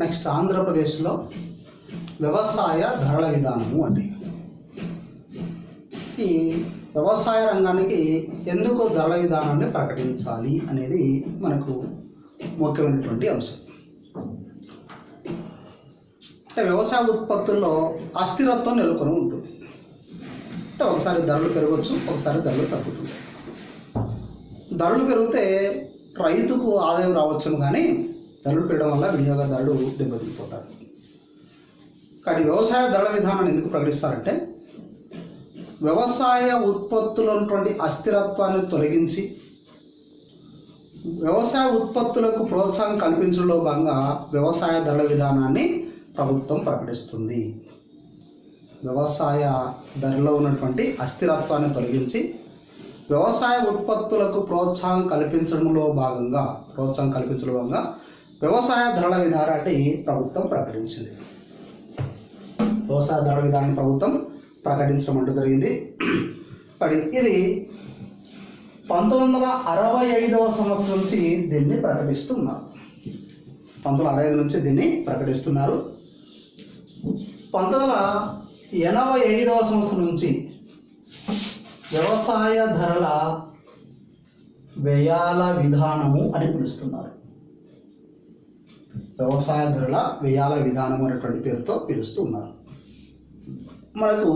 Next ఆంధ్రప్రదేశ్లో వ్యవసాయ ధరల విధానము అండి. ఈ వ్యవసాయ రంగానికి ఎందుకు ధరల విధానాన్ని ప్రకటించాలి అనేది మనకు ముఖ్యమైనటువంటి అంశం. అంటే వ్యవసాయ ఉత్పత్తుల్లో అస్థిరత్వం నెలకొని ఉంటుంది. అంటే ఒకసారి ధరలు పెరగవచ్చు ఒకసారి ధరలు తగ్గుతుంది. ధరలు పెరిగితే రైతుకు ఆదాయం రావచ్చును కానీ ధరలు పెరగడం వల్ల వినియోగదారుడు దెబ్బతిపోతాడు కానీ వ్యవసాయ ధరల విధానాన్ని ఎందుకు ప్రకటిస్తారంటే వ్యవసాయ ఉత్పత్తులన్నటువంటి అస్థిరత్వాన్ని తొలగించి వ్యవసాయ ఉత్పత్తులకు ప్రోత్సాహం కల్పించడంలో భాగంగా వ్యవసాయ ధరల విధానాన్ని ప్రభుత్వం ప్రకటిస్తుంది. వ్యవసాయ ధరలో ఉన్నటువంటి అస్థిరత్వాన్ని తొలగించి వ్యవసాయ ఉత్పత్తులకు ప్రోత్సాహం కల్పించడంలో భాగంగా ప్రోత్సాహం కల్పించడంలో భాగంగా వ్యవసాయ ధరల విధానాన్ని ప్రభుత్వం ప్రకటించింది. వ్యవసాయ ధరల విధానాన్ని ప్రభుత్వం ప్రకటించడం అంటూ జరిగింది. మరి ఇది పంతొమ్మిది వందల అరవై ఐదవ సంవత్సరం నుంచి దీన్ని ప్రకటిస్తున్నారు. పంతొమ్మిది వందల అరవై ఐదు నుంచి దీన్ని ప్రకటిస్తున్నారు. పంతొమ్మిది వందల ఎనభై ఐదవ సంవత్సరం నుంచి వ్యవసాయ ధరల వ్యయాల విధానము అని పిలుస్తున్నారు. వ్యవసాయ ధరల వ్యయాల విధానం అనేటువంటి పేరుతో పిలుస్తున్నారు మనకు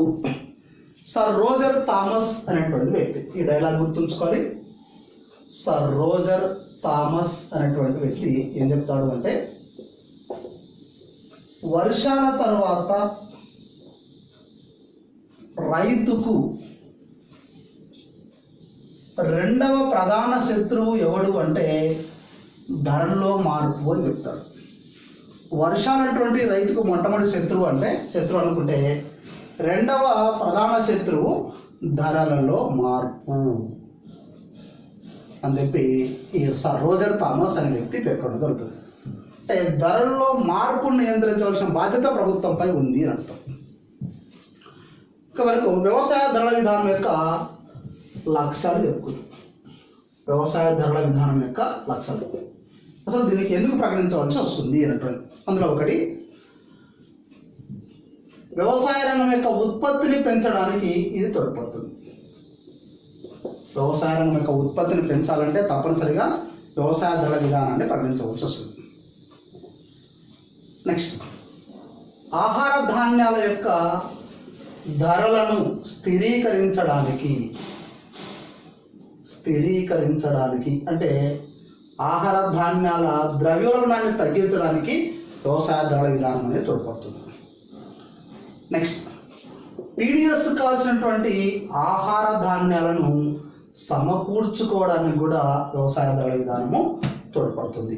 సర్ రోజర్ థామస్ అనేటువంటి వ్యక్తి ఈ డైలాగ్ గుర్తుంచుకొని సర్ రోజర్ థామస్ అనేటువంటి వ్యక్తి ఏం చెప్తాడు అంటే వర్షాల తర్వాత రైతుకు రెండవ ప్రధాన శత్రువు ఎవడు అంటే ధరల్లో మార్పు అని చెప్తాడు. వర్షాలటువంటి రైతుకు మొట్టమొదటి శత్రువు అంటే శత్రువు అనుకుంటే రెండవ ప్రధాన శత్రువు ధరలలో మార్పు అని చెప్పి ఈ రోజర్ థామస్ అనే వ్యక్తి పేర్కొనడం జరుగుతుంది. అంటే ధరల్లో మార్పును నియంత్రించవలసిన బాధ్యత ప్రభుత్వంపై ఉంది అని అర్థం. ఇక వరకు వ్యవసాయ ధరల విధానం యొక్క లక్ష్యాలు చెప్పుకుందాం. వ్యవసాయ ధరల విధానం యొక్క లక్ష్యాలు అసలు దీనికి ఎందుకు ప్రకటించవలసి వస్తుంది అన్నటువంటి అందులో ఒకటి వ్యవసాయ రంగం యొక్క ఉత్పత్తిని పెంచడానికి ఇది తోడ్పడుతుంది. వ్యవసాయ రంగం యొక్క ఉత్పత్తిని పెంచాలంటే తప్పనిసరిగా వ్యవసాయ ధర విధానాన్ని ప్రకటించవలసి వస్తుంది. నెక్స్ట్ ఆహార ధాన్యాల యొక్క ధరలను స్థిరీకరించడానికి స్థిరీకరించడానికి అంటే ఆహార ధాన్యాల ద్రవ్యోల్బణాన్ని తగ్గించడానికి వ్యవసాయ ధరల విధానం అనేది తోడ్పడుతుంది. నెక్స్ట్ పీడిఎస్ కావాల్సినటువంటి ఆహార ధాన్యాలను సమకూర్చుకోవడానికి కూడా వ్యవసాయ ధరల విధానము తోడ్పడుతుంది.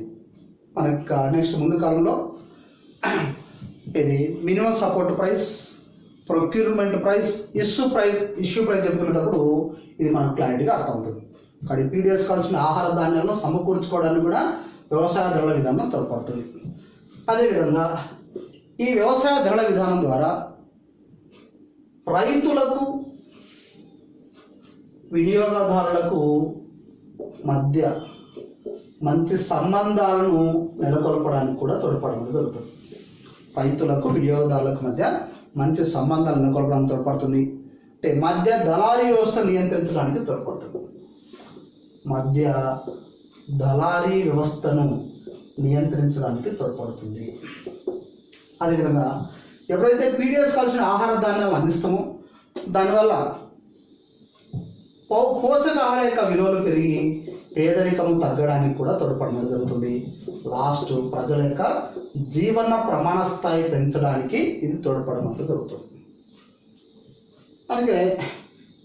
మనకి నెక్స్ట్ ముందు కాలంలో ఇది minimum support price procurement price issue price issue price చెప్పుకునేటప్పుడు ఇది మనకు క్లారిటీగా అర్థమవుతుంది. కానీ పీడిఎస్ కావాల్సిన ఆహార ధాన్యాలను సమకూర్చుకోవడానికి కూడా వ్యవసాయ ధరల విధానం తోడ్పడుతుంది. అదేవిధంగా ఈ వ్యవసాయ ధరల విధానం ద్వారా రైతులకు వినియోగదారులకు మధ్య మంచి సంబంధాలను నెలకొల్పడానికి కూడా తోడ్పడడం జరుగుతుంది. రైతులకు వినియోగదారులకు మధ్య మంచి సంబంధాలు నెలకొల్పడానికి తోడ్పడుతుంది. అంటే మధ్య దళారీ వ్యవస్థ నియంత్రించడానికి తోడ్పడుతుంది. మధ్య దళారీ వ్యవస్థను నియంత్రించడానికి తోడ్పడుతుంది. అదేవిధంగా ఎప్పుడైతే పీడిఎస్ కాల్సిన ఆహార ధాన్యాలు అందిస్తామో దానివల్ల పో పోషకాహార యొక్క విలువలు పెరిగి పేదరికం తగ్గడానికి కూడా తోడ్పడడం జరుగుతుంది. లాస్ట్ ప్రజల యొక్క జీవన ప్రమాణ స్థాయి పెంచడానికి ఇది తోడ్పడడం జరుగుతుంది. అందుకే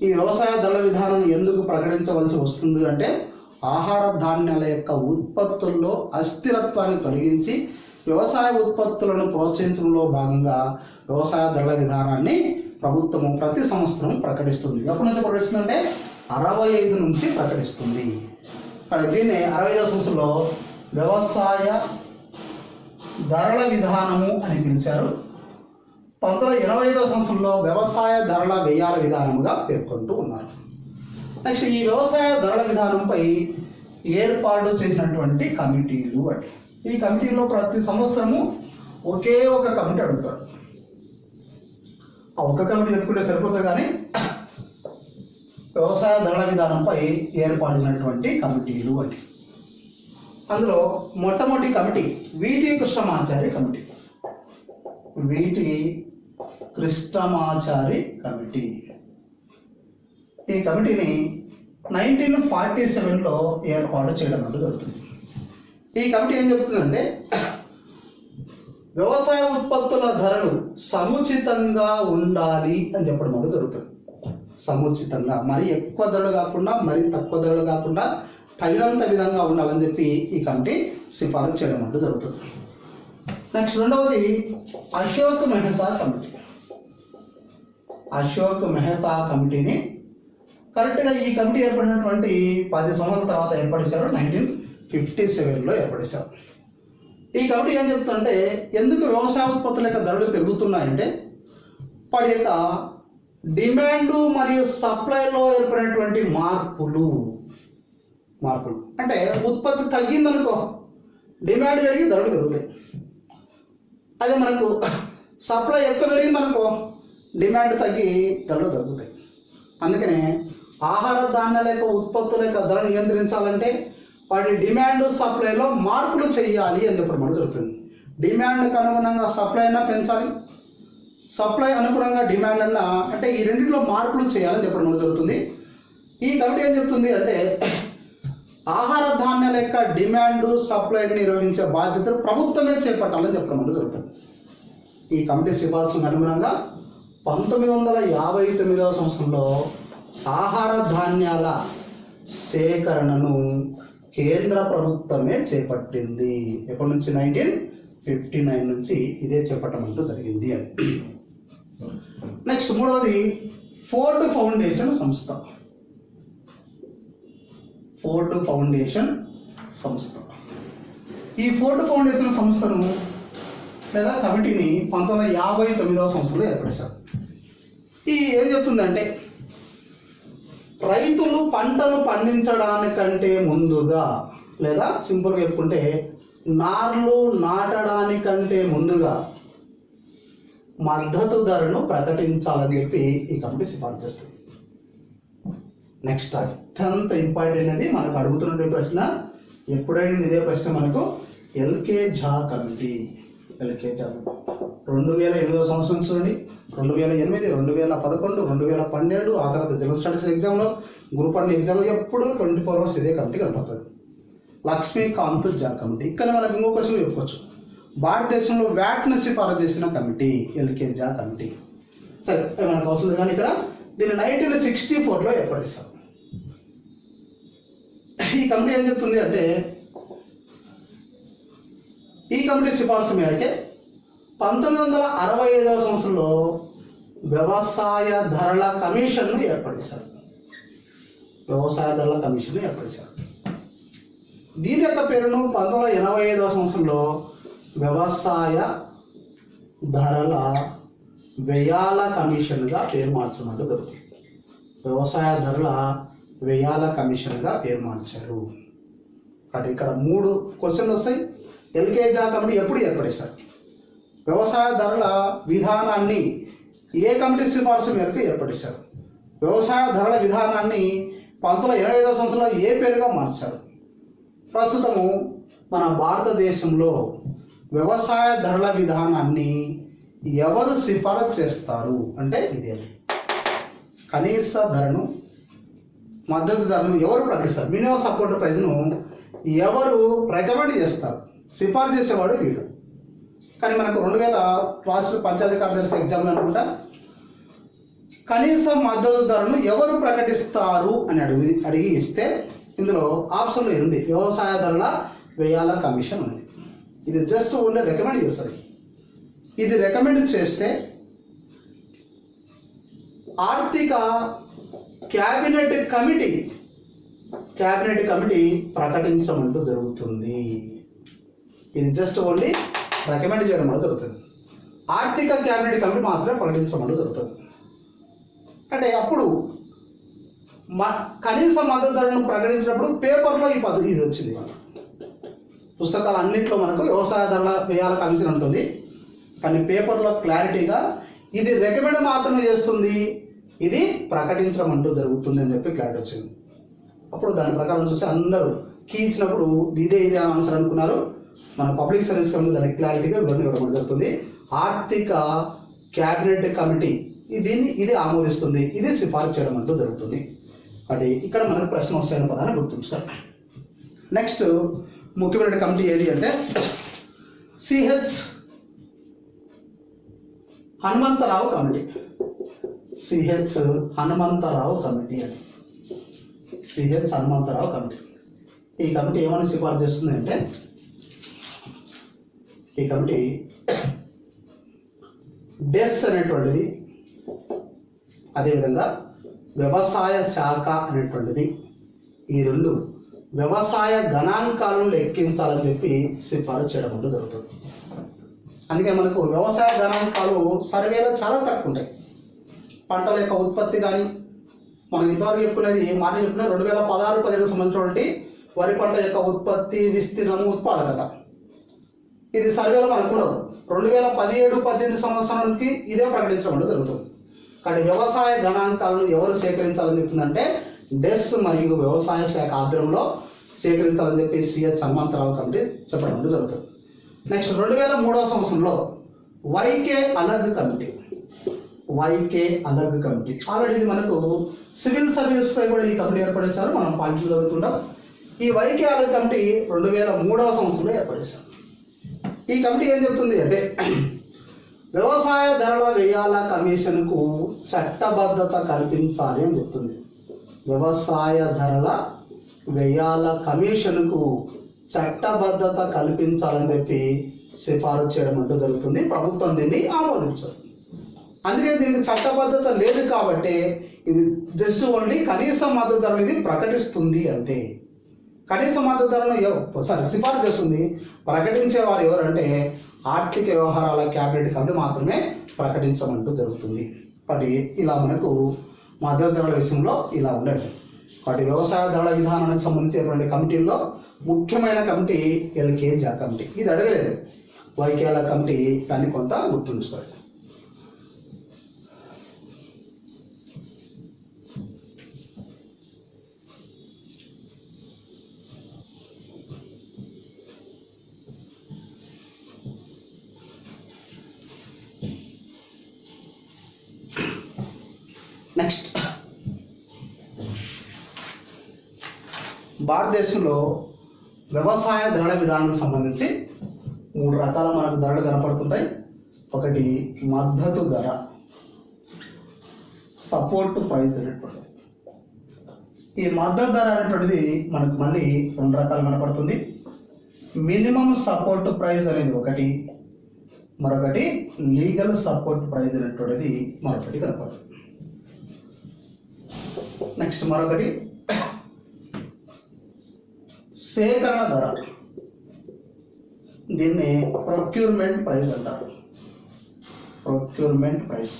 ఈ వ్యవసాయ ధరల విధానం ఎందుకు ప్రకటించవలసి వస్తుంది అంటే ఆహార ధాన్యాల యొక్క ఉత్పత్తుల్లో అస్థిరత్వాన్ని తొలగించి వ్యవసాయ ఉత్పత్తులను ప్రోత్సహించడంలో భాగంగా వ్యవసాయ ధరల విధానాన్ని ప్రభుత్వము ప్రతి సంవత్సరం ప్రకటిస్తుంది. ఎప్పటి నుంచి ప్రకటిస్తుందంటే అరవై ఐదు నుంచి ప్రకటిస్తుంది. మరి దీన్ని అరవై ఐదో సంవత్సరంలో వ్యవసాయ ధరల విధానము అని పిలిచారు. పంతొమ్మిది ఇరవై ఎనభై ఐదో సంవత్సరంలో వ్యవసాయ ధరల వ్యయాల విధానముగా పేర్కొంటూ ఉన్నారు. నెక్స్ట్ ఈ వ్యవసాయ ధరల విధానంపై ఏర్పాటు చేసినటువంటి కమిటీలు అంటే ఈ కమిటీలో ప్రతి సంవత్సరము ఒకే ఒక కమిటీ అడుగుతాడు ఆ ఒక కమిటీ చెప్పుకుంటే సరిపోతుంది కానీ వ్యవసాయ ధరల విధానంపై ఏర్పడినటువంటి కమిటీలు అంటే అందులో మొట్టమొదటి కమిటీ వీటి కృష్ణమాచార్య కమిటీ. వీటి కృష్ణమాచారి కమిటీ. ఈ కమిటీని నైన్టీన్ ఫార్టీ సెవెన్లో ఏర్పాటు చేయడం వల్ల జరుగుతుంది. ఈ కమిటీ ఏం చెప్తుందంటే వ్యవసాయ ఉత్పత్తుల ధరలు సముచితంగా ఉండాలి అని చెప్పడం వల్ల జరుగుతుంది. సముచితంగా మరి ఎక్కువ ధరలు కాకుండా మరి తక్కువ ధరలు కాకుండా తగినంత విధంగా ఉండాలని చెప్పి ఈ కమిటీ సిఫారసు చేయడం అంటూ జరుగుతుంది. నెక్స్ట్ రెండవది అశోక్ మెహతా కమిటీ. అశోక్ మెహతా కమిటీని. కరెక్ట్గా ఈ కమిటీ ఏర్పడినటువంటి పది సంవత్సరాల తర్వాత ఏర్పడేశారు నైన్టీన్ ఫిఫ్టీ సెవెన్లో ఏర్పడేశారు. ఈ కమిటీ ఏం చెప్తుందంటే ఎందుకు వ్యవసాయ ఉత్పత్తుల యొక్క ధరలు పెరుగుతున్నాయంటే వాటి యొక్క డిమాండ్ మరియు సప్లైలో ఏర్పడినటువంటి మార్పులు. మార్పులు. అంటే ఉత్పత్తి తగ్గిందనుకో డిమాండ్ పెరిగి ధరలు పెరుగుతాయి. అదే మనకు సప్లై ఎక్కువ పెరిగిందనుకో డిమాండ్ తగ్గి ధరలు తగ్గుతాయి. అందుకనే ఆహార ధాన్యాల యొక్క ఉత్పత్తుల యొక్క ధర నియంత్రించాలంటే వాటి డిమాండ్ సప్లైలో మార్పులు చేయాలి అని చెప్పడం మనకు జరుగుతుంది డిమాండ్కి అనుగుణంగా సప్లై అయినా పెంచాలి. సప్లై అనుగుణంగా డిమాండ్ అన్నా అంటే ఈ రెండింటిలో మార్పులు చేయాలని చెప్పడం మనకు జరుగుతుంది. ఈ కమిటీ ఏం చెప్తుంది అంటే ఆహార ధాన్యాల యొక్క డిమాండ్ సప్లైని నిర్వహించే బాధ్యతలు ప్రభుత్వమే చేపట్టాలని చెప్పడం మనకు జరుగుతుంది. ఈ కమిటీ సిఫార్సులకు అనుగుణంగా పంతొమ్మిది వందల యాభై తొమ్మిదవ సంవత్సరంలో ఆహార ధాన్యాల సేకరణను కేంద్ర ప్రభుత్వమే చేపట్టింది. ఎప్పటి నుంచి? నైన్టీన్ ఫిఫ్టీ నైన్ నుంచి ఇదే చేపట్టమంటూ జరిగింది. అని నెక్స్ట్ మూడవది ఫోర్డ్ ఫౌండేషన్ సంస్థ. ఫోర్డ్ ఫౌండేషన్ సంస్థ. ఈ ఫోర్డ్ ఫౌండేషన్ సంస్థను లేదా కమిటీని పంతొమ్మిది వందల యాభై తొమ్మిదవ సంవత్సరంలో ఏర్పడేశారు ఈ ఏం చెప్తుందంటే రైతులు పంటలు పండించడానికంటే ముందుగా లేదా సింపుల్గా చెప్పుకుంటే నార్లు నాటడానికంటే ముందుగా మద్దతు ధరను ప్రకటించాలని చెప్పి ఈ కమిటీ సిఫార్సు చేస్తుంది. నెక్స్ట్ అత్యంత ఇంపార్టెంట్ అనేది మనకు అడుగుతున్న ప్రశ్న ఎప్పుడైనా ఇదే ప్రశ్న మనకు ఎల్కే ఝా కమిటీ. ఎల్కే చాలు రెండు వేల ఎనిమిదో సంవత్సరం చూడండి. రెండు వేల ఎనిమిది రెండు వేల పదకొండు రెండు వేల పన్నెండు ఆ తర్వాత జనరల్ స్టడీస్ ఎగ్జామ్లో గ్రూప్ వన్ ఎగ్జామ్లో ఎప్పుడు ట్వంటీ ఫోర్ అవర్స్ ఇదే కమిటీ కనపడుతుంది. లక్ష్మీకాంత్ జా కమిటీ ఇక్కడ మనకి ఇంకో క్వశ్చన్ చెప్పుకోవచ్చు. భారతదేశంలో వ్యాట్ను సిఫారసు చేసిన కమిటీ ఎల్కే జా కమిటీ సరే మనకు అవసరం లేదు. కానీ ఇక్కడ దీన్ని నైన్టీన్ సిక్స్టీ ఫోర్లో ఏర్పడేశారు. ఈ కమిటీ ఏం చెప్తుంది అంటే ఈ కమిటీ సిఫార్సు మేరకే పంతొమ్మిది వందల అరవై ఐదవ సంవత్సరంలో వ్యవసాయ ధరల కమిషన్ను ఏర్పడేశారు. వ్యవసాయ ధరల కమిషన్ను ఏర్పడేశారు. దీని యొక్క పేరును పంతొమ్మిది వందల ఎనభై ఐదవ సంవత్సరంలో వ్యవసాయ ధరల వ్యయాల కమిషన్గా పేరు మార్చమంటూ దొరుకుతుంది. వ్యవసాయ ధరల వ్యయాల కమిషన్గా పేరు మార్చారు. కాబట్టి ఇక్కడ మూడు క్వశ్చన్లు వస్తాయి. ఎల్కేజా కమిటీ ఎప్పుడు ఏర్పడేశారు? వ్యవసాయ ధరల విధానాన్ని ఏ కమిటీ సిఫార్సు మేరకు ఏర్పడేశారు? వ్యవసాయ ధరల విధానాన్ని పంతొమ్మిది ఇరవై ఐదో సంవత్సరంలో ఏ పేరుగా మార్చారు? ప్రస్తుతము మన భారతదేశంలో వ్యవసాయ ధరల విధానాన్ని ఎవరు సిఫారసు చేస్తారు? అంటే ఇదే. కనీస ధరను మద్దతు ధరను ఎవరు ప్రకటిస్తారు? మినిమం సపోర్ట్ ప్రైజ్ను ఎవరు రికమెండ్ చేస్తారు? సిఫారు చేసేవాడు వీడు. కానీ మనకు రెండు వేల రాష్ట్ర పంచాయతీ కార్యదర్శి ఎగ్జామ్లో అనుకుంటా. కనీస మద్దతు ధరను ఎవరు ప్రకటిస్తారు అని అడిగి అడిగి ఇస్తే ఇందులో ఆప్షన్లో ఉంది. వ్యవసాయ ధరల వ్యయాల కమిషన్ ఉంది. ఇది జస్ట్ ఓన్లీ రికమెండ్ చేస్తుంది ఇది రికమెండ్ చేస్తే ఆర్థిక క్యాబినెట్ కమిటీ క్యాబినెట్ కమిటీ ప్రకటించమంటూ జరుగుతుంది. ఇది జస్ట్ ఓన్లీ రికమెండ్ చేయడం వల్ల జరుగుతుంది. ఆర్థిక క్యాబినెట్ కమిటీ మాత్రమే ప్రకటించడం వల్ల జరుగుతుంది. అంటే అప్పుడు మ కనీస మద్దతు ధరను ప్రకటించినప్పుడు పేపర్లో ఈ పద్ధతి ఇది వచ్చింది పుస్తకాలు అన్నింటిలో మనకు వ్యవసాయ ధరల వ్యయాల కమిషన్ ఉంటుంది. కానీ పేపర్లో క్లారిటీగా ఇది రికమెండ్ మాత్రమే చేస్తుంది. ఇది ప్రకటించడం అంటూ జరుగుతుంది అని చెప్పి క్లారిటీ వచ్చింది. అప్పుడు దాని ప్రకారం చూస్తే అందరూ కీ ఇచ్చినప్పుడు ఇదే ఇదే ఆన్సర్ అనుకున్నారు. మన పబ్లిక్ సర్వీస్ కమిటీ దానికి క్లారిటీగా వివరణ ఇవ్వడం జరుగుతుంది. ఆర్థిక క్యాబినెట్ కమిటీ దీన్ని ఇది ఆమోదిస్తుంది. ఇది సిఫారసు చేయడం అంటూ జరుగుతుంది. అది ఇక్కడ మనకు ప్రశ్న వస్తాయని పదాన్ని గుర్తుంచుకోవాలి. నెక్స్ట్ ముఖ్యమైన కమిటీ ఏది అంటే CH Hanumantharao committee. CH Hanumantharao committee అని. CH Hanumantharao committee. ఈ కమిటీ ఏమైనా సిఫార్సు చేస్తుంది అంటే ఈ కమిటీ డెస్ అనేటువంటిది అదేవిధంగా వ్యవసాయ శాఖ అనేటువంటిది ఈ రెండు వ్యవసాయ గణాంకాలను లెక్కించాలని చెప్పి సిఫారసు చేయడం అంటూ జరుగుతుంది. అందుకే మనకు వ్యవసాయ గణాంకాలు సర్వేలో చాలా తక్కువ ఉంటాయి. పంటల యొక్క ఉత్పత్తి కానీ మనం ఇంతవరకు చెప్పుకునేది మాట చెప్పిన రెండు వేల పదహారు పదిహేడు సంబంధించినటువంటి వరి పంట యొక్క ఉత్పత్తి విస్తీర్ణము ఉత్పాదకత. ఇది సర్వేలో మనకు కూడా రెండు వేల పదిహేడు పద్దెనిమిది సంవత్సరాలకి ఇదే ప్రకటించడం జరుగుతుంది. కానీ వ్యవసాయ గణాంకాలను ఎవరు సేకరించాలని చెప్తుందంటే డెస్ మరియు వ్యవసాయ శాఖ ఆధ్వర్యంలో సేకరించాలని చెప్పి సిహెచ్ హనుమంతరావు కమిటీ చెప్పడం జరుగుతుంది. నెక్స్ట్ రెండు వేల మూడవ సంవత్సరంలో YK Alagh committee. YK Alagh committee. Already ఇది మనకు సివిల్ సర్వీస్ పై కూడా ఈ కమిటీ ఏర్పడేశారు. మనం పాయింట్లు చదువుతుంటాం ఈ వైకే అలగ్ కమిటీ రెండు వేల మూడవ సంవత్సరంలో ఏర్పడేశారు. ఈ కమిటీ ఏం చెప్తుంది అంటే వ్యవసాయ ధరల వ్యయాల కమిషన్కు చట్టబద్ధత కల్పించాలి అని చెప్తుంది. వ్యవసాయ ధరల వ్యయాల కమిషన్కు చట్టబద్ధత కల్పించాలని చెప్పి సిఫారసు చేయడం అంటూ జరుగుతుంది. ప్రభుత్వం దీన్ని ఆమోదించదు అందుకే దీనికి చట్టబద్ధత లేదు కాబట్టి ఇది జస్ట్ ఓన్లీ కనీస మద్దతు ధరలు ఇది ప్రకటిస్తుంది అంతే. కనీస మద్దతు ధరను సారీ సిఫారసు చేస్తుంది. ప్రకటించే వారు ఎవరంటే ఆర్థిక వ్యవహారాల క్యాబినెట్ కమిటీ మాత్రమే ప్రకటించడం అంటూ జరుగుతుంది. కాబట్టి ఇలా మనకు మద్దతు ధరల విషయంలో ఇలా ఉండండి కాబట్టి వ్యవసాయ ధరల విధానానికి సంబంధించినటువంటి కమిటీల్లో ముఖ్యమైన కమిటీ ఎల్కేజా కమిటీ. ఇది అడగలేదు. వైకేల కమిటీ దాన్ని కొంత గుర్తుంచుకోవాలి. నెక్స్ట్ భారతదేశంలో వ్యవసాయ ధరల విధానానికి సంబంధించి మూడు రకాల మనకు ధరలు కనపడుతుంటాయి. ఒకటి మద్దతు ధర. సపోర్ట్ ప్రైస్ అనేటువంటిది. ఈ మద్దతు ధర అనేటువంటిది మనకు మళ్ళీ రెండు రకాలు కనపడుతుంది. మినిమం సపోర్ట్ ప్రైస్ అనేది ఒకటి. మరొకటి లీగల్ సపోర్ట్ ప్రైజ్ అనేటువంటిది మరొకటి కనపడుతుంది. నెక్స్ట్ మరొకటి. సేకరణ ధర. దీన్ని ప్రొక్యూర్మెంట్ ప్రైస్ అంటారు. ప్రొక్యూర్మెంట్ ప్రైస్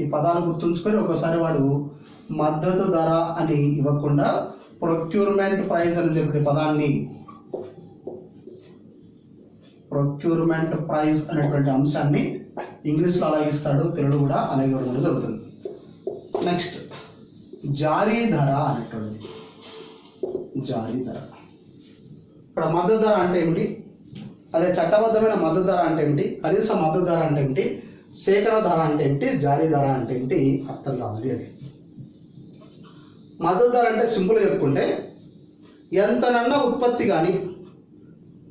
ఈ పదాలు గుర్తుంచుకొని ఒకసారి వాడు మద్దతు ధర అని ఇవ్వకుండా ప్రొక్యూర్మెంట్ ప్రైస్ అని చెప్పే పదాన్ని ప్రొక్యూర్మెంట్ ప్రైస్ అనేటువంటి అంశాన్ని ఇంగ్లీష్లో అలాగిస్తాడు తెలుగు కూడా అలాగే ఇవ్వడం జరుగుతుంది. నెక్స్ట్. జారీ ధర అనేటువంటిది. జారీ ధర. ఇక్కడ మద్దతు ధర అంటే ఏమిటి? అదే చట్టబద్ధమైన మద్దతు ధర అంటే ఏమిటి? కనీస మద్దతు ధర అంటే ఏమిటి? సేకరణ ధర అంటే ఏమిటి? జారీ ధర అంటే ఏమిటి? అర్థం కావాలి అని. మద్దతు ధర అంటే సింపుల్గా చెప్పుకుంటే ఎంతనన్నా ఉత్పత్తి కానీ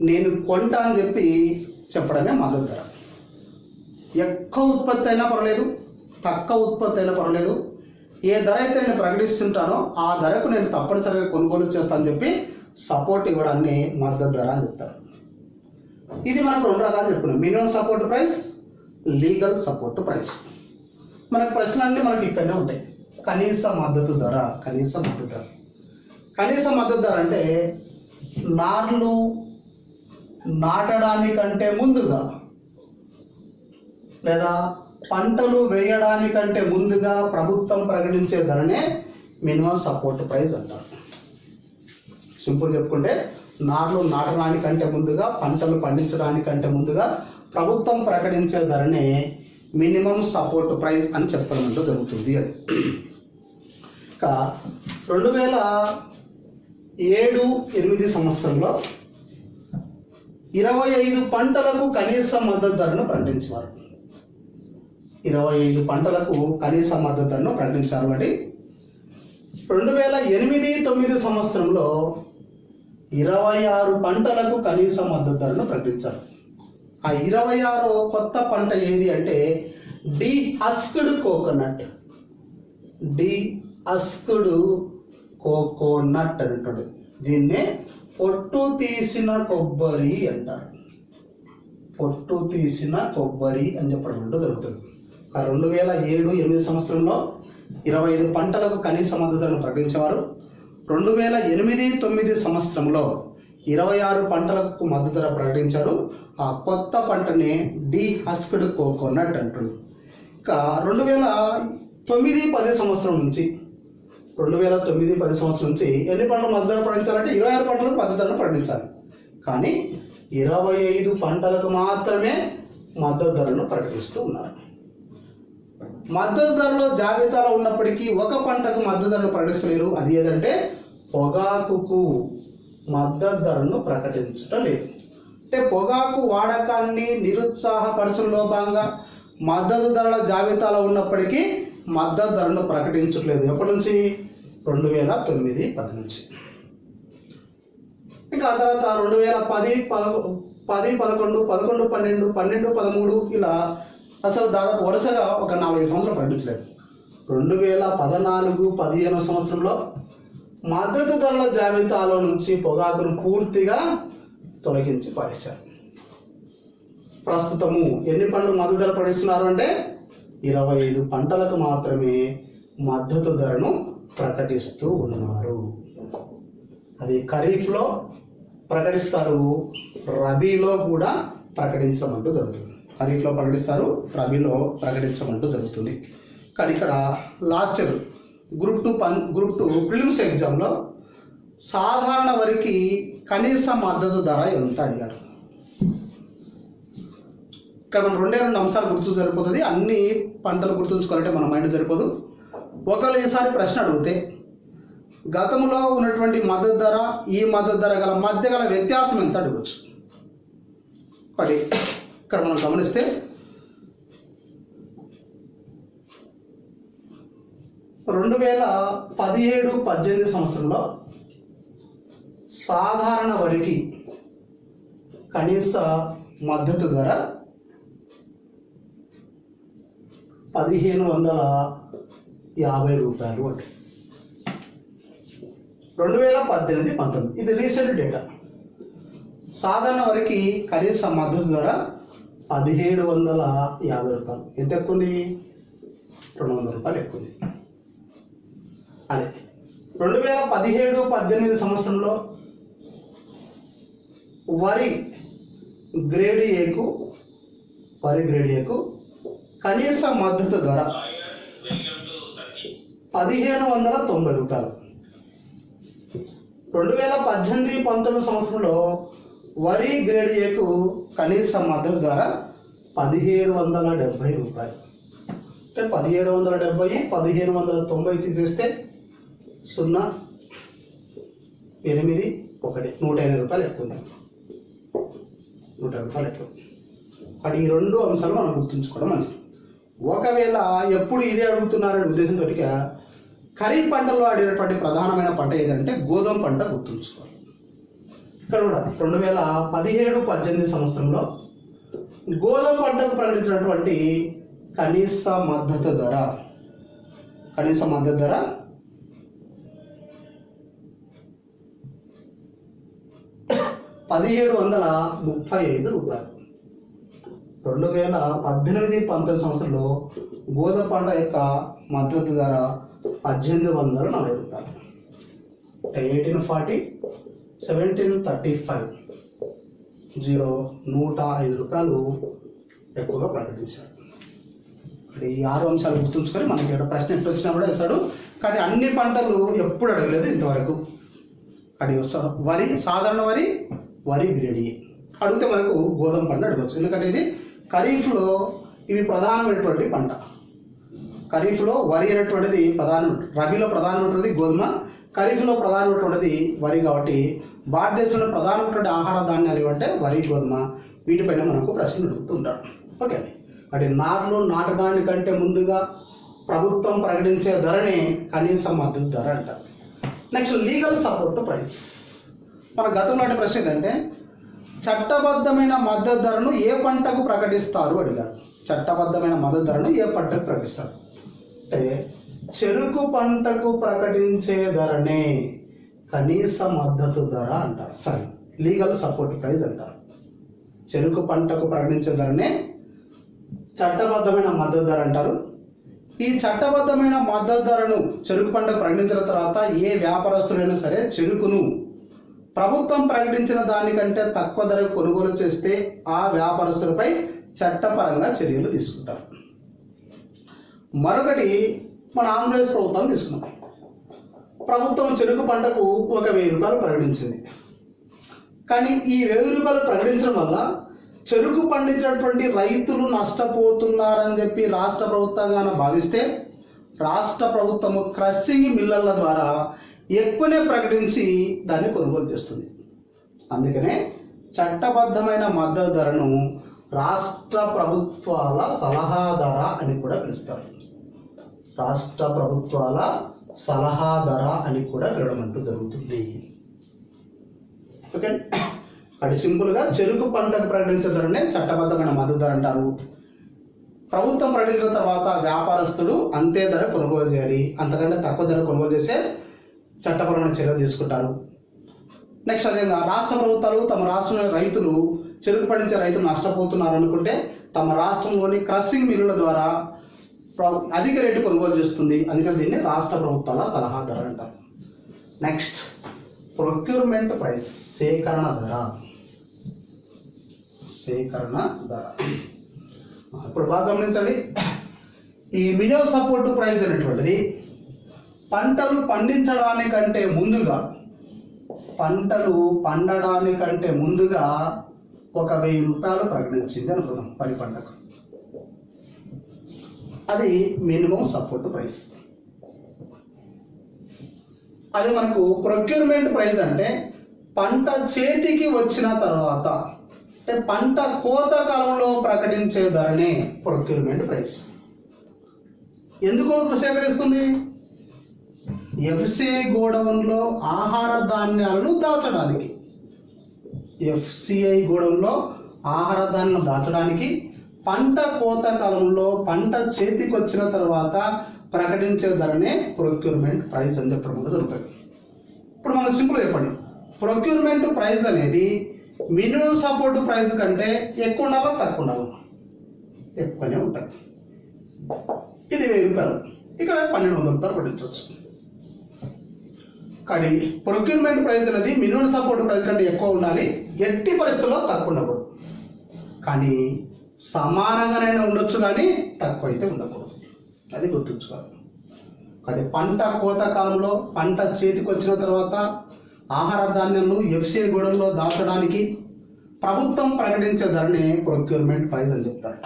నేను కొంటా అని చెప్పి చెప్పడమే మద్దతు ధర. ఎక్కువ ఉత్పత్తి అయినా పర్వాలేదు తక్కువ ఉత్పత్తి అయినా పర్వాలేదు ఏ ధర అయితే నేను ప్రకటిస్తుంటానో ఆ ధరకు నేను తప్పనిసరిగా కొనుగోలు చేస్తానని చెప్పి సపోర్ట్ ఇవ్వడాన్ని మద్దతు ధర అని చెప్తారు. ఇది మనకు రెండు రకాలు చెప్పుకున్నాం. Minimum support price legal support price మనకు ప్రశ్నలన్నీ మనకి ఇక్కడనే ఉంటాయి. కనీస మద్దతు ధర కనీస మద్దతు ధర. కనీస మద్దతు ధర అంటే నార్లు నాటడానికంటే ముందుగా లేదా పంటలు వేయడానికంటే ముందుగా ప్రభుత్వం ప్రకటించే ధరనే మినిమం సపోర్ట్ ప్రైస్ అంటారు. సింపుల్ చెప్పుకుంటే నార్లు నాటడానికంటే ముందుగా పంటలు పండించడానికంటే ముందుగా ప్రభుత్వం ప్రకటించే ధరనే మినిమం సపోర్ట్ ప్రైస్ అని చెప్పడం అంటూ జరుగుతుంది అని ఇక రెండు వేల ఏడు ఎనిమిది సంవత్సరంలో ఇరవై ఐదు పంటలకు కనీస మద్దతు ధరను ప్రకటించేవారు. ఇరవై ఐదు పంటలకు కనీస మద్దతు ధరను ప్రకటించారు అండి. రెండు వేల ఎనిమిది తొమ్మిది సంవత్సరంలో ఇరవై ఆరు పంటలకు కనీస మద్దతు ధరను ప్రకటించారు. ఆ ఇరవై ఆరు కొత్త పంట ఏది అంటే dehusked coconut. Dehusked coconut అంటాడు. దీన్నే పొట్టు తీసిన కొబ్బరి అంటారు. పొట్టు తీసిన కొబ్బరి అని చెప్పడం అంటూ జరుగుతుంది. రెండు వేల ఏడు ఎనిమిది సంవత్సరంలో ఇరవై ఐదు పంటలకు కనీస మద్దతులను ప్రకటించేవారు. రెండు వేల ఎనిమిది తొమ్మిది సంవత్సరంలో ఇరవై ఆరు పంటలకు మద్దతు ధర ప్రకటించారు. ఆ కొత్త పంటని డి హస్క్డ్ కోకోనట్ అంటారు ఇక రెండు వేల తొమ్మిది పది సంవత్సరం నుంచి రెండు వేల తొమ్మిది పది సంవత్సరం నుంచి ఎన్ని పంటలు మద్దతు ప్రకటించాలంటే ఇరవై ఆరు పంటలకు మద్దతు ధరను ప్రకటించాలి కానీ ఇరవై ఐదు పంటలకు మాత్రమే మద్దతు ధరను ప్రకటిస్తూ ఉన్నారు. మద్దతు ధరలో జాబితాలో ఉన్నప్పటికీ ఒక పంటకు మద్దతు ధరను ప్రకటిస్తలేరు. అది ఏదంటే పొగాకుకు మద్దతు ధరను ప్రకటించడం లేదు. అంటే పొగాకు వాడకాన్ని నిరుత్సాహపరచడంలో భాగంగా మద్దతు ధరల జాబితాలో ఉన్నప్పటికీ మద్దతు ధరను ప్రకటించట్లేదు. ఎప్పటి నుంచి? రెండు వేల తొమ్మిది పది నుంచి. ఇంకా ఆ తర్వాత రెండు వేల పది పద పది పదకొండు పదకొండు పన్నెండు పన్నెండు పదమూడు ఇలా అసలు దాదాపు వరుసగా ఒక నాలుగైదు సంవత్సరాలు ప్రకటించలేదు రెండు వేల పద్నాలుగు పదిహేను సంవత్సరంలో మద్దతు ధరల జాబితాలో నుంచి పొగాకును పూర్తిగా తొలగించి పారేశారు. ప్రస్తుతము ఎన్ని పండ్లు మద్దతు ధర ప్రకటిస్తున్నారు అంటే ఇరవై ఐదు పంటలకు మాత్రమే మద్దతు ధరను ప్రకటిస్తూ ఉన్నారు. అది ఖరీఫ్లో ప్రకటిస్తారు రబీలో కూడా ప్రకటించమంటూ జరుగుతుంది. ఖరీఫ్లో ప్రకటిస్తారు రబీలో ప్రకటించమంటూ జరుగుతుంది. కానీ ఇక్కడ లాస్ట్ ఇయర్ గ్రూప్ టూ పన్ గ్రూప్ టూ ప్రిలిమ్స్ ఎగ్జామ్లో సాధారణ వరికి కనీస మద్దతు ధర ఎంత అడిగాడు ఇక్కడ మనం రెండే రెండు అంశాలు గుర్తు సరిపోతుంది. అన్ని పంటలు గుర్తుంచుకోవాలంటే మన మైండ్ సరిపోదు. ఒకవేళ ఈసారి ప్రశ్న అడిగితే గతంలో ఉన్నటువంటి మద్దతు ధర ఈ మద్దతు ధర గల మధ్య గల వ్యత్యాసం ఎంత అడగచ్చు? ఒకటి ఇక్కడ మనం గమనిస్తే రెండు వేల పదిహేడు పద్దెనిమిది సంవత్సరంలో సాధారణ వరికి కనీస మద్దతు ధర పదిహేను వందల యాభై రూపాయలు అంటే రెండు వేల పద్దెనిమిది పంతొమ్మిది. ఇది రీసెంట్ డేటా. సాధారణ వరకు కనీస మద్దతు ధర పదిహేడు వందల యాభై రూపాయలు. ఎంత ఎక్కువ ఉంది రెండు వందల రూపాయలు ఎక్కువ ఉంది అదే. రెండు వేల పదిహేడు పద్దెనిమిది సంవత్సరంలో వరి గ్రేడ్ ఏకు వరి గ్రేడ్ ఏకు కనీస మద్దతు ధర పదిహేను వందల తొంభై రూపాయలు. రెండు వేల పద్దెనిమిది పంతొమ్మిది సంవత్సరంలో వరి గ్రేడ్ ఏకు కనీస మద్దతు ధర పదిహేడు వందల డెబ్బై రూపాయలు. అంటే పదిహేడు వందల డెబ్బై పదిహేను వందల తొంభై తీసేస్తే సున్నా ఎనిమిది ఒకటి నూట ఎనభై రూపాయలు ఎక్కువ ఉంది. నూట రూపాయలు ఎక్కువ అది ఈ రెండు అంశాలు మనం గుర్తుంచుకోవడం మంచిది. ఒకవేళ ఎప్పుడు ఇదే అడుగుతున్నారనే ఉద్దేశంతో ఖరీఫ్ పంటల్లో ఆడేటటువంటి ప్రధానమైన పంట ఏదంటే గోధుమ పంట గుర్తుంచుకోవాలి. ఇక్కడ కూడా రెండు వేల పదిహేడు పద్దెనిమిది సంవత్సరంలో గోధుమ పంటకు ప్రకటించినటువంటి కనీస మద్దతు ధర. కనీస మద్దతు ధర. పదిహేడు వందల ముప్పై ఐదు రూపాయలు. రెండు వేల పద్దెనిమిది పంతొమ్మిది సంవత్సరంలో గోధుమ పంట యొక్క మద్దతు ధర పద్దెనిమిది వందల నలభై రూపాయలు. Eighteen forty seventeen thirty five zero నూట ఐదు రూపాయలు ఎక్కువగా ప్రకటించాడు ఇక్కడ ఈ ఆరు అంశాలు గుర్తుంచుకొని మనకి ఇక్కడ ప్రశ్న ఎట్టు వచ్చినా కూడా వేస్తాడు. కానీ అన్ని పంటలు ఎప్పుడు అడగలేదు ఇంతవరకు. అది వరి సాధారణ వరి వరి గ్రేడి అడిగితే మనకు గోధుమ పంట అడగచ్చు. ఎందుకంటే ఇది ఖరీఫ్లో ఇవి ప్రధానమైనటువంటి పంట. ఖరీఫ్లో వరి అనేటువంటిది ప్రధానం రబీలో ప్రధానమైనటువంటిది గోధుమ. ఖరీఫ్లో ప్రధానమైనటువంటిది వరి కాబట్టి భారతదేశంలో ప్రధానమైనటువంటి ఆహార ధాన్యాలు ఏమంటే వరి గోధుమ. వీటిపైన మనకు ప్రశ్నలు అడుగుతుంటాడు ఓకే అండి. అంటే నాట్లు నాటడానికంటే ముందుగా ప్రభుత్వం ప్రకటించే ధరనే కనీస మద్దతు ధర అంటారు. Next legal support price. మన గతంలో అంటే ప్రశ్న ఏంటంటే చట్టబద్ధమైన మద్దతు ధరను ఏ పంటకు ప్రకటిస్తారు అడిగారు. చట్టబద్ధమైన మద్దతు ధరను ఏ పంటకు ప్రకటిస్తారు? అంటే చెరుకు పంటకు ప్రకటించే ధరనే కనీస మద్దతు ధర అంటారు. సారీ లీగల్ సపోర్ట్ ప్రైస్ అంటారు. చెరుకు పంటకు ప్రకటించిన ధరనే చట్టబద్ధమైన మద్దతు ధర అంటారు. ఈ చట్టబద్ధమైన మద్దతు ధరను చెరుకు పంటకు ప్రకటించిన తర్వాత ఏ వ్యాపారస్తుడైనా సరే చెరుకును ప్రభుత్వం ప్రకటించిన దానికంటే తక్కువ ధర కొనుగోలు చేస్తే ఆ వ్యాపారస్తులపై చట్టపరంగా చర్యలు తీసుకుంటారు. మరొకటి మన ఆంధ్రప్రదేశ్ ప్రభుత్వం తీసుకున్నాం ప్రభుత్వం చెరుకు పంటకు ఒక వెయ్యి రూపాయలు ప్రకటించింది. కానీ ఈ వెయ్యి రూపాయలు ప్రకటించడం వల్ల చెరుకు పండించినటువంటి రైతులు నష్టపోతున్నారని చెప్పి రాష్ట్ర ప్రభుత్వంగా భావిస్తే రాష్ట్ర ప్రభుత్వము క్రషింగ్ మిల్లర్ల ద్వారా ఎక్కువనే ప్రకటించి దాన్ని కొనుగోలు చేస్తుంది. అందుకనే చట్టబద్ధమైన మద్దతు ధరను రాష్ట్ర ప్రభుత్వాల సలహా ధర అని కూడా పిలుస్తారు. రాష్ట్ర ప్రభుత్వాల సలహా ధర అని కూడా పిలవడం అంటూ జరుగుతుంది. ఓకే? అది సింపుల్గా చెరుకు పంటకు ప్రకటించే ధరనే చట్టబద్ధమైన మద్దతు ధర అంటారు. ప్రభుత్వం ప్రకటించిన తర్వాత వ్యాపారస్తుడు అంతే ధర కొనుగోలు చేయాలి. అంతకంటే తక్కువ ధర కొనుగోలు చేసే చట్టపరమైన చర్యలు తీసుకుంటారు. నెక్స్ట్ అదేవిధంగా రాష్ట్ర ప్రభుత్వాలు తమ రాష్ట్రంలో రైతులు చెరుకు పండించే రైతులు నష్టపోతున్నారు అనుకుంటే తమ రాష్ట్రంలోని క్రషింగ్ మిల్లుల ద్వారా అధిక రేటు కొనుగోలు చేస్తుంది. అందుకని దీన్ని రాష్ట్ర ప్రభుత్వాల సలహా ధర అంటారు. నెక్స్ట్ ప్రొక్యూర్మెంట్ ప్రైస్ సేకరణ ధర. సేకరణ ధర. ఇప్పుడు బాగా గమనించండి. ఈ మినిమం సపోర్ట్ ప్రైస్ అనేటువంటిది పంటలు పండించడానికంటే ముందుగా పంటలు పండడానికంటే ముందుగా ఒక వెయ్యి రూపాయలు ప్రకటించింది అనుకుందాం పని పంటకు. అది మినిమం సపోర్ట్ ప్రైస్ అది మనకు ప్రొక్యూర్మెంట్ ప్రైస్ అంటే పంట చేతికి వచ్చిన తర్వాత అంటే పంట కోత కాలంలో ప్రకటించే ధరనే ప్రొక్యూర్మెంట్ ప్రైస్ ఎందుకు సేకరిస్తుంది ఎఫ్సిఐ గోడౌన్లో ఆహార ధాన్యాలను దాచడానికి. ఎఫ్సిఐ గోడౌన్లో ఆహార ధాన్యాలను దాచడానికి పంట కోత కాలంలో పంట చేతికి వచ్చిన తర్వాత ప్రకటించే ధరనే ప్రొక్యూర్మెంట్ ప్రైస్ అని చెప్పడం వల్ల జరుగుతుంది ఇప్పుడు మనం సింపుల్ చెప్పండి. ప్రొక్యూర్మెంట్ ప్రైస్ అనేది మినిమం సపోర్ట్ ప్రైస్ కంటే ఎక్కువ ఉండాలా తక్కువ ఉండాలా? ఎక్కువనే ఉంటుంది. ఇది వెయ్యి రూపాయలు. ఇక్కడ పన్నెండు వందల రూపాయలు పట్టించవచ్చు. కానీ ప్రొక్యూర్మెంట్ ప్రైస్ అనేది మినిమం సపోర్ట్ ప్రైస్ కంటే ఎక్కువ ఉండాలి ఎట్టి పరిస్థితుల్లో తక్కువ ఉండకూడదు. కానీ సమానంగానైనా ఉండొచ్చు కానీ తక్కువ అయితే ఉండకూడదు. అది గుర్తుంచుకోవాలి. కానీ పంట కోత కాలంలో పంట చేతికి వచ్చిన తర్వాత ఆహార ధాన్యాలను ఎఫ్సిఐ గూడెంలో దాచడానికి ప్రభుత్వం ప్రకటించే ధరని ప్రొక్యూర్మెంట్ ప్రైస్ అని చెప్తారు.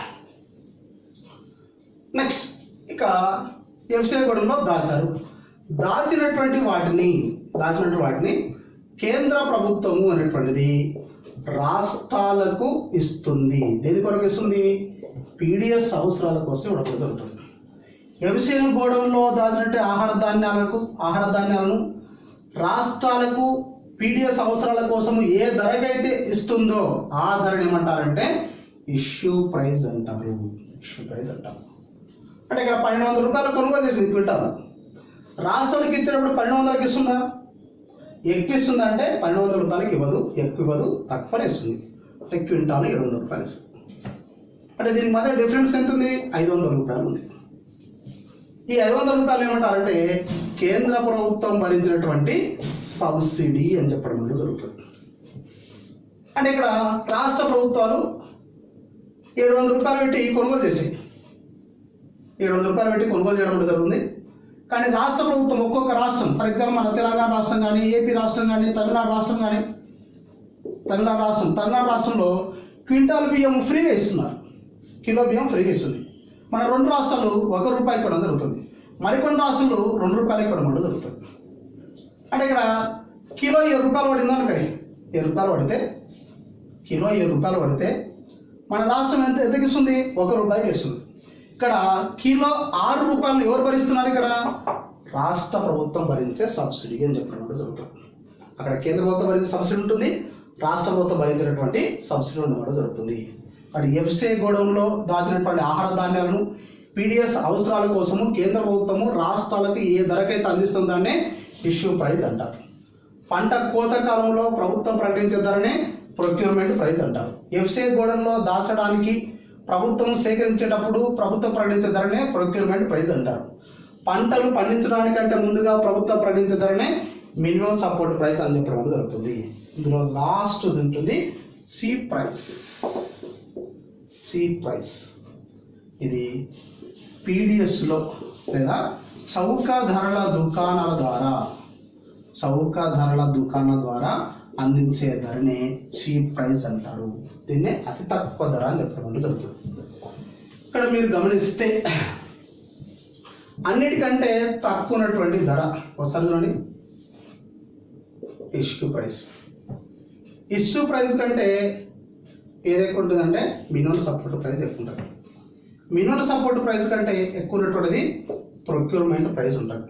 నెక్స్ట్ ఇక ఎఫ్సిఐ గూడెంలో దాచారు. దాచినటువంటి వాటిని దాచినటువంటి వాటిని కేంద్ర ప్రభుత్వము అనేటువంటిది రాష్ట్రాలకు ఇస్తుంది. దేని కొరకు ఇస్తుంది? పీడిఎస్ అవసరాల కోసం ఇవ్వడం జరుగుతుంది. ఎఫ్సిఐ గోడౌన్లో దాచినట్టు ఆహార ధాన్యాలకు ఆహార ధాన్యాలను రాష్ట్రాలకు పీడిఎస్ అవసరాల కోసం ఏ ధరకైతే ఇస్తుందో ఆ ధరని ఏమంటారంటే ఇష్యూ ప్రైజ్ అంటారు. ఇష్యూ ప్రైజ్ అంటారు. అంటే ఇక్కడ పన్నెండు వందల రూపాయలు కొనుగోలు చేసింది క్వింటాల్. రాష్ట్రానికి ఇచ్చినప్పుడు పన్నెండు వందలకి ఇస్తుందా? ఎక్కువ అంటే పన్నెండు వందల రూపాయలకి ఇవ్వదు ఎక్కువ ఇవ్వదు తక్కువనే ఇస్తుంది. అంటే క్వింటాల్ ఏడు వందల రూపాయలు ఇస్తుంది అంటే దీనికి మధ్య డిఫరెన్స్ ఎంత ఉంది ఐదు వందల రూపాయలు ఉంది. ఈ ఐదు వందల రూపాయలు ఏమంటారంటే కేంద్ర ప్రభుత్వం భరించినటువంటి సబ్సిడీ అని చెప్పడం వల్ల జరుగుతుంది. అంటే ఇక్కడ రాష్ట్ర ప్రభుత్వాలు ఏడు వందల రూపాయలు పెట్టి కొనుగోలు చేసాయి ఏడు వందల రూపాయలు పెట్టి కొనుగోలు చేయడం జరుగుతుంది. కానీ రాష్ట్ర ప్రభుత్వం ఒక్కొక్క రాష్ట్రం ఫర్ ఎగ్జాంపుల్ మన తెలంగాణ రాష్ట్రం కానీ ఏపీ రాష్ట్రం కానీ తమిళనాడు రాష్ట్రం కానీ తమిళనాడు రాష్ట్రం తమిళనాడు రాష్ట్రంలో క్వింటాల్ బియ్యం ఫ్రీగా ఇస్తున్నారు కిలో బియ్యం ఫ్రీగా ఇస్తుంది మన రెండు రాష్ట్రాలు ఒక రూపాయి ఇవ్వడం జరుగుతుంది మరికొన్ని రాష్ట్రాలు రెండు రూపాయలు ఇవ్వడం కూడా జరుగుతుంది అంటే ఇక్కడ కిలో ఏడు రూపాయలు పడింది అనుకని ఏడు రూపాయలు పడితే కిలో ఏడు రూపాయలు పడితే మన రాష్ట్రం ఎంత ఎంతకి ఒక రూపాయికి ఇస్తుంది. ఇక్కడ కిలో ఆరు రూపాయలు ఎవరు భరిస్తున్నారు ఇక్కడ? రాష్ట్ర ప్రభుత్వం భరించే సబ్సిడీ అని చెప్పడం కూడా జరుగుతుంది. అక్కడ కేంద్ర ప్రభుత్వం భరించే సబ్సిడీ ఉంటుంది రాష్ట్ర ప్రభుత్వం భరించినటువంటి సబ్సిడీ ఉండడం జరుగుతుంది. అటు ఎఫ్సే గోడౌన్లో దాచినటువంటి ఆహార ధాన్యాలను పీడిఎస్ అవసరాల కోసము కేంద్ర ప్రభుత్వము రాష్ట్రాలకు ఏ ధరకైతే అందిస్తుందాన్నే ఇష్యూ ప్రైజ్ అంటారు. పంట కోత కాలంలో ప్రభుత్వం ప్రకటించే ధరనే ప్రొక్యూర్మెంట్ ప్రైజ్ అంటారు. ఎఫ్సే గోడౌన్లో దాచడానికి ప్రభుత్వం సేకరించేటప్పుడు ప్రభుత్వం ప్రకటించే ధరనే ప్రొక్యూర్మెంట్ ప్రైస్ అంటారు. పంటలు పండించడానికంటే ముందుగా ప్రభుత్వం ప్రకటించే ధరనే మినిమం సపోర్ట్ ప్రైస్ అని చెప్పడం జరుగుతుంది. ఇందులో లాస్ట్ ఉంటుంది చీప్ ప్రైస్ చీప్ ప్రైస్ ఇది పీడిఎస్లో లేదా చౌక ధరల దుకాణాల ద్వారా చౌక ధరల దుకాణాల ద్వారా అందించే ధరనే చీప్ ప్రైస్ అంటారు. దీన్నే అతి తక్కువ ధర అని చెప్పడం జరుగుతుంది. ఇక్కడ మీరు గమనిస్తే అన్నిటికంటే తక్కువ ఉన్నటువంటి ధర. ఒకసారి చూడండి. Issue price. ఇష్యూ ప్రైస్ కంటే ఏది ఎక్కువ ఉంటుందంటే మినిమం సపోర్ట్ ప్రైస్ ఎక్కువ ఉంటుంది. మినిమం సపోర్ట్ ప్రైస్ కంటే ఎక్కువ ఉన్నటువంటిది ప్రొక్యూర్మెంట్ ప్రైస్ ఉంటుంది.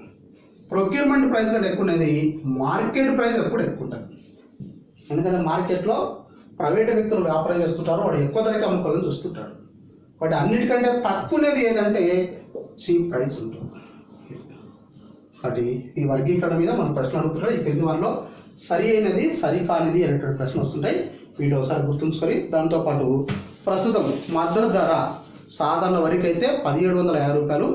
ప్రొక్యూర్మెంట్ ప్రైస్ కంటే ఎక్కువ ఉన్నది మార్కెట్ ప్రైస్ ఎప్పుడు ఎక్కువ ఉంటుంది. ఎందుకంటే మార్కెట్లో ప్రైవేట్ వ్యక్తులు వ్యాపారం చేస్తుంటారు వాడు ఎక్కువ ధరకి అమ్ముకోవాలని చూస్తుంటాడు. బట్ అన్నిటికంటే తక్కువనేది ఏదంటే చీప్ ప్రైస్ ఉంటుంది. కాబట్టి ఈ వర్గీకరణ మీద మనం ప్రశ్నలు అడుగుతున్నాడు ఈ క్రింది వారిలో సరి అయినది సరి కానిది అనేటువంటి ప్రశ్న వస్తుంటాయి. వీటి ఒకసారి గుర్తుంచుకొని దాంతోపాటు ప్రస్తుతం మద్దతు ధర సాధారణ వరికి అయితే పదిహేడు వందల యాభై రూపాయలు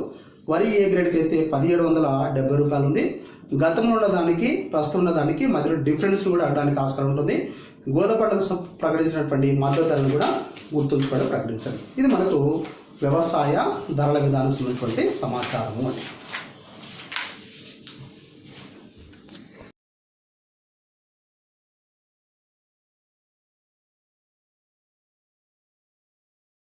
వరి ఏ గ్రేడ్కి అయితే పదిహేడు వందల డెబ్బై రూపాయలు ఉంది. గతంలో ఉన్న దానికి ప్రస్తుతం ఉన్న దానికి మధ్యలో డిఫరెన్స్ కూడా అవడానికి ఆస్కారం ఉంటుంది. గోధుమ పంటకు ప్రకటించినటువంటి మద్దతు ధరను కూడా గుర్తుంచుకోవడం ప్రకటించాలి ఇది మనకు వ్యవసాయ ధరల విధానం సంబంధించినటువంటి సమాచారము అంటే